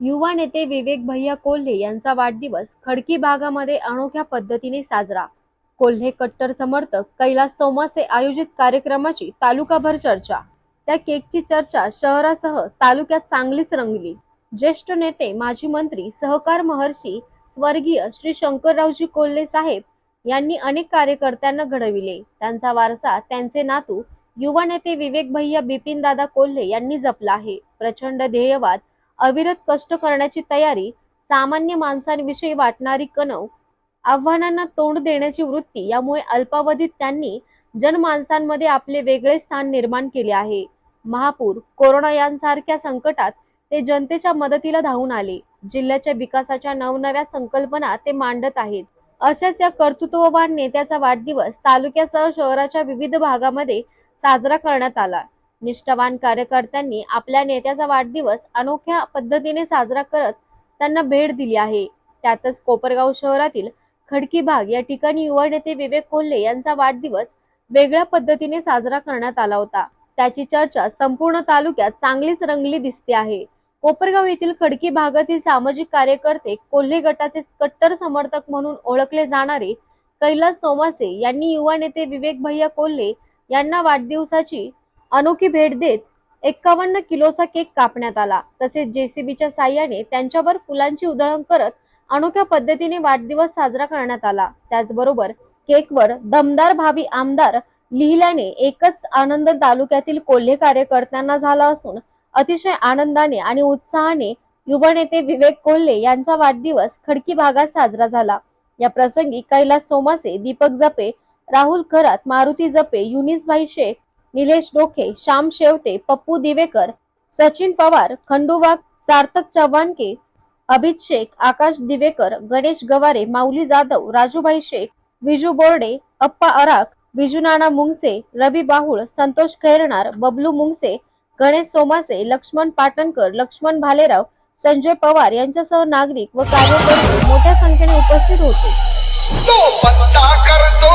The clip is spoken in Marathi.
युवा नेते विवेक भैया कोल्हे यांचा वाढदिवस खडकी भागामध्ये अनोख्या पद्धतीने साजरा. कोल्हे कट्टर समर्थक कैलास सोमासे आयोजित कार्यक्रमाची तालुकाभर चर्चा. त्या केकची चर्चा शहरासह तालुक्यात चांगलीच रंगली. ज्येष्ठ नेते माजी मंत्री सहकार महर्षी स्वर्गीय श्री शंकररावजी कोल्हे साहेब यांनी अनेक कार्यकर्त्यांना घडविले. त्यांचा वारसा त्यांचे नातू युवा नेते विवेक भैया बिपिन दादा कोल्हे यांनी जपला आहे. प्रचंड ध्येयवाद अविरत कष्ट करण्याची तयारी सामान्य माणसांविषयी वाटणारी कणव आव्हानांना तोंड देण्याची वृत्ती यामुळे अल्पावधीत त्यांनी जनमानसांमध्ये आपले वेगळे स्थान निर्माण केले आहे. महापूर कोरोना यांसारख्या संकटात ते जनतेच्या मदतीला धावून आले. जिल्ह्याच्या विकासाच्या नवनव्या संकल्पना ते मांडत आहेत. अशाच या कर्तृत्ववान नेत्याचा वाढदिवस तालुक्यासह शहराच्या विविध भागामध्ये साजरा करण्यात आला. निष्ठावान कार्यकर्त्यांनी आपल्या नेत्याचा वाढदिवस अनोख्या पद्धतीने साजरा करत त्यांना भेट दिली आहे. त्यातच कोपरगाव शहरातील खडकी भाग या ठिकाणी युवा नेते विवेक कोल्हे यांचा वाढदिवस वेगळ्या पद्धतीने साजरा करण्यात आला होता. त्याची चर्चा संपूर्ण तालुक्यात चांगलीच रंगली दिसते आहे. कोपरगाव येथील खडकी भागातील सामाजिक कार्यकर्ते कोल्हे गटाचे कट्टर समर्थक म्हणून ओळखले जाणारे कैलास सोमासे यांनी युवा नेते विवेक भैया कोल्हे यांना वाढदिवसाची अनोखी भेट देत एक्कावन्न किलोचा केक कापण्यात आला. तसेच जेसीबीच्या साह्याने त्यांच्यावर फुलांची उधळण करत अनोख्या पद्धतीने वाढदिवस साजरा करण्यात आला. त्याचबरोबर केकवर दमदार भावी आमदार लिहिल्याने एकच आनंद तालुक्यातील कोल्हे कार्यकर्त्यांना झाला असून अतिशय आनंदाने आणि उत्साहाने युवा नेते विवेक कोल्हे यांचा वाढदिवस खडकी भागात साजरा झाला. या प्रसंगी कैलास सोमासे दीपक जपे राहुल खरात मारुती जपे युनिसभाई शेख निलेश डोके श्याम शेवते पप्पू दिवेकर सचिन पवार खंडूवाग सार्थक चव्हाणके अभित शेख आकाश दिवेकर गणेश गवारे माऊली जाधव राजूभाई शेख विजू बोर्डे अप्पा अराक विजुनाना मुंगसे रवी बाहुळ संतोष खैरणार बबलू मुंगसे गणेश सोमासे लक्ष्मण पाटणकर लक्ष्मण भालेराव संजय पवार यांच्यासह नागरिक व कार्यकर्ते मोठ्या संख्येने उपस्थित होते. तो पत्ता करतो